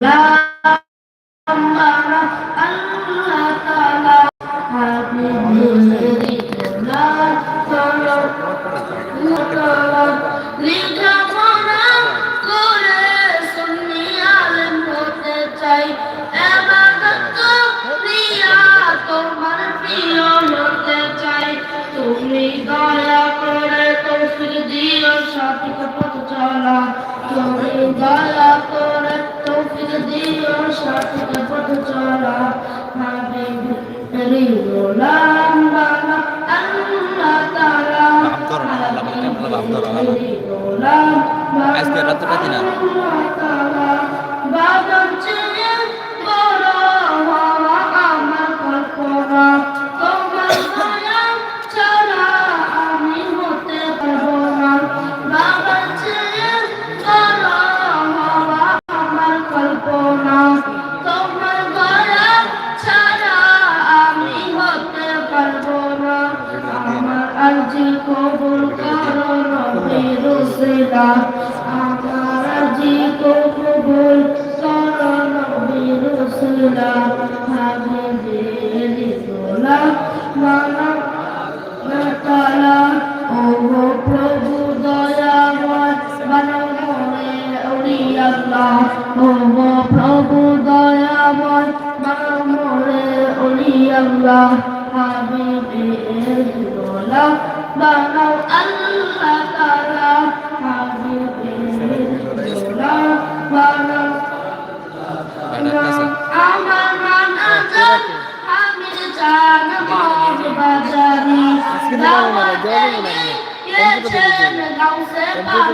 Love. আল্লাহ আল্লাহ রাহানা আজকে রাত্রটা দিনা আল্লাহ মানব তালা ও প্রভু দয়াময় বানরে ওলি আল্লাহ। ও প্রভু দয়াময় বানরে ওলি আল্লাহ। হাবিবে দোলা বানাও আল্লাহ।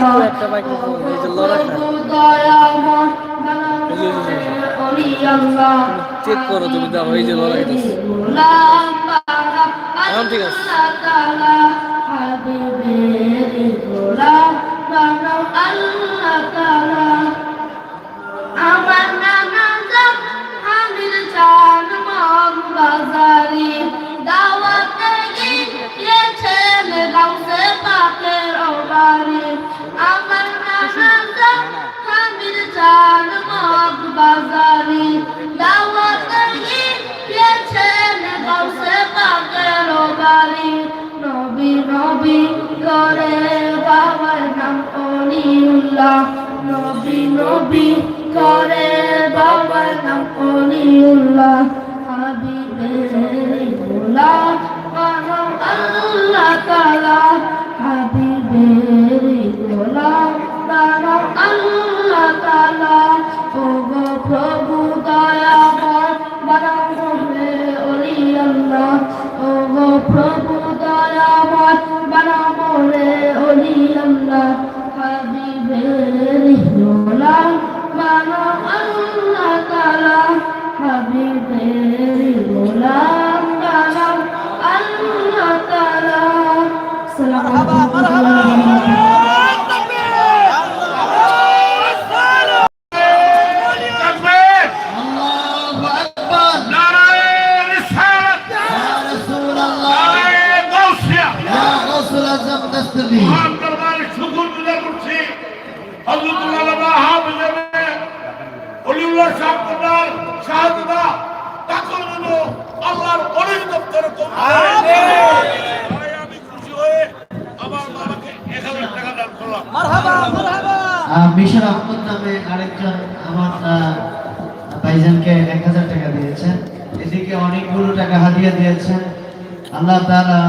হ্যাঁ। চেক করো তুমি দাও এই যে লড়াইটা ঠিক আছে। অন্তরের বাবার নাম অনিউল্লাহ নবী নবী করে বাবার নাম অনিউল্লাহ হাবিবের গোলা আল্লাহ তালা সম্প্রদায় আহমদ নামে আরেকজন আমার ভাইজানকে এক হাজার টাকা দিয়েছেন। এদিকে অনেকগুলো টাকা হাদিয়া দিয়েছেন। আল্লাহ তালা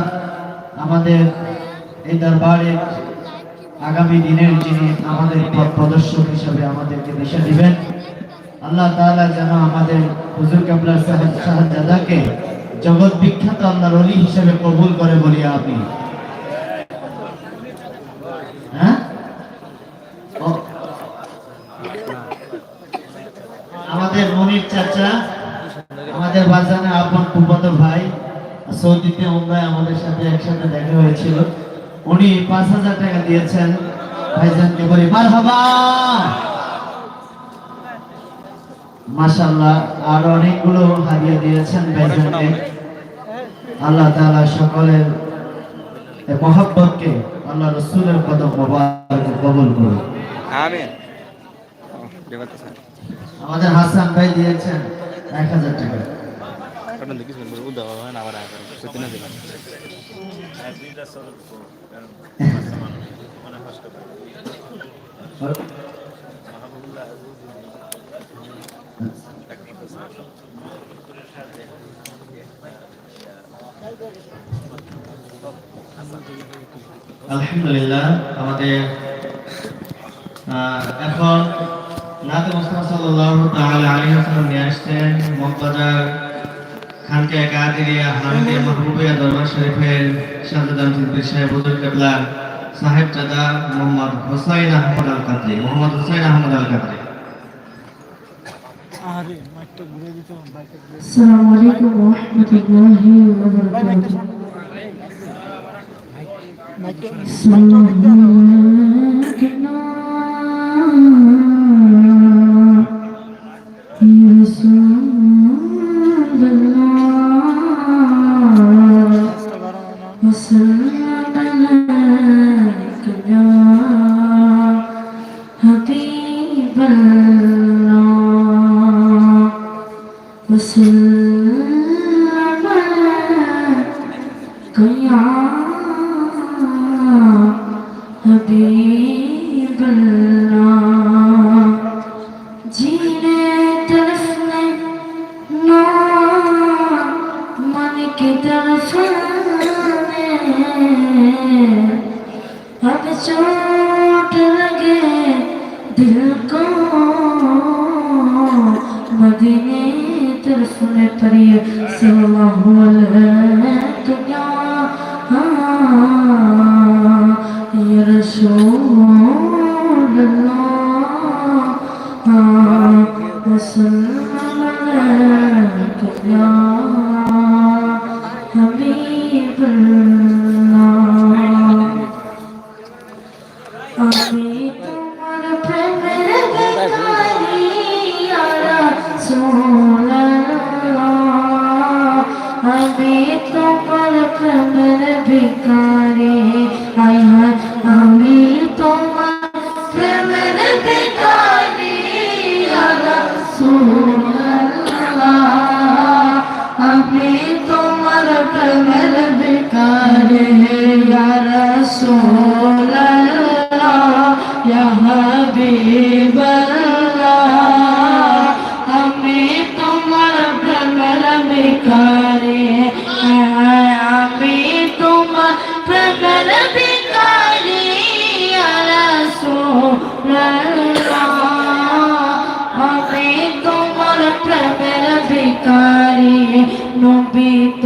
আমাদের এই দরবারে আগামী দিনের যিনি আমাদের পথ প্রদর্শক হিসাবে আমাদেরকে দিশা দিবেন। আল্লাহ তাআলা যেন আমাদের হুজুর কাবলা সাহেব শাহজাদাকে জগৎ বিখ্যাত আল্লাহর অলি হিসেবে কবুল করে বলি আমি হ্যাঁ? আমাদের মনির চাচা, আমাদের বাজানে আপন কুপত ভাই, সৌদিতে উমরায় আমাদের সাথে একসাথে দেখা হয়েছিল। উনি পাঁচ হাজার টাকা দিয়েছেন। ভাইজানকে বলি মার মাশাল্লাহ আর অনেকগুলো হারিয়ে দিয়েছেন ভাইজানকে। আল্লাহ তাআলা সকলের মহব্বতকে আল্লাহ রসুলের কদম মোবারক কবুল করুন। আমিন। আমাদের হাসান ভাই দিয়েছেন এক হাজার টাকা। কারণ দেখিস না বলব দাও হয় না আবার আগে সেদিন না দিলাম আলহামদুলিল্লাহ, আমাদের এখন নাতে মুস্তাফা সাল্লাল্লাহু তাআলা আলাইহি ওয়াসাল্লাম নিয়ে আসছেন খানকে কাদিরিয়া হামিদিয়া মাহবুবিয়া দরবার শরীফের শাহজাদান সাহেব, হুজুর কেবলা সাহেব চাচা মোহাম্মদ হোসাইন আহমদ আল কাদরি মোহাম্মদ হোসাইন আহমদ আল কাদরি السلام عليكم ورحمة الله وبركاته سلامتنا يا हबीब जीने तरफ़ ने मदीने तरफ़ ने सल्लल्लाहु अलैहि दुनिया। show.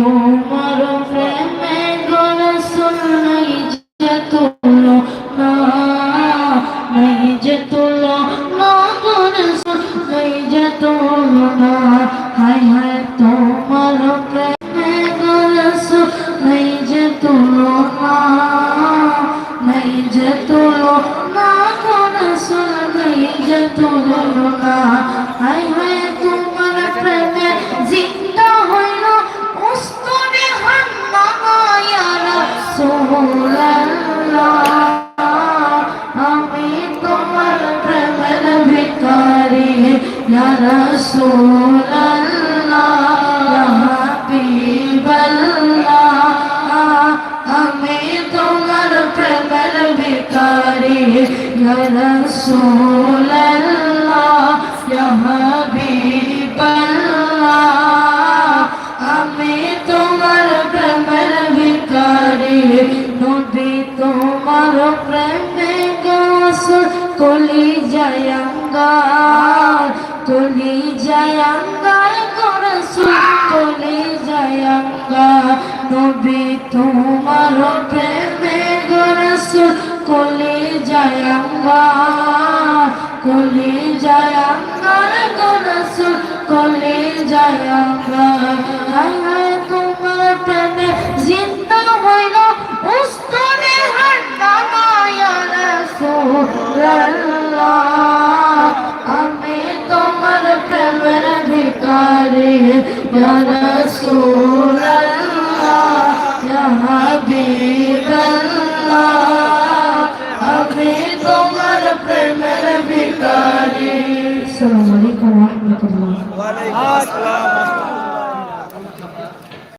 তোমার প্রেমে গরসুল নাই যে তুলো না নাই যে তুলো না গরসুল নাই যে তুলো না হায় হায় তোমার প্রেমে রাসূলুল্লাহ আমি তোমার প্রেমের ভিখারি ইয়া রাসূলুল্লাহ ইয়া হাবিবাল্লাহ আমি তোমার প্রেমের ভিখারি ইয়া রাসূলুল্লাহ জয়ঙ্গার কলি জয়ঙ্গার করসু কলি জয়ঙ্গার নবী তোমার প্রেমে গরসু কলি জয়ঙ্গার কলি জয়ঙ্গার গরসু কলে যায় তোমার প্রেমে আমি তোমার প্রেমের ভিকারি ইয়া হাবিবাল্লাহ আমি তোমার প্রেমের ভিকারি ওয়া রাহমাতুল্লাহ।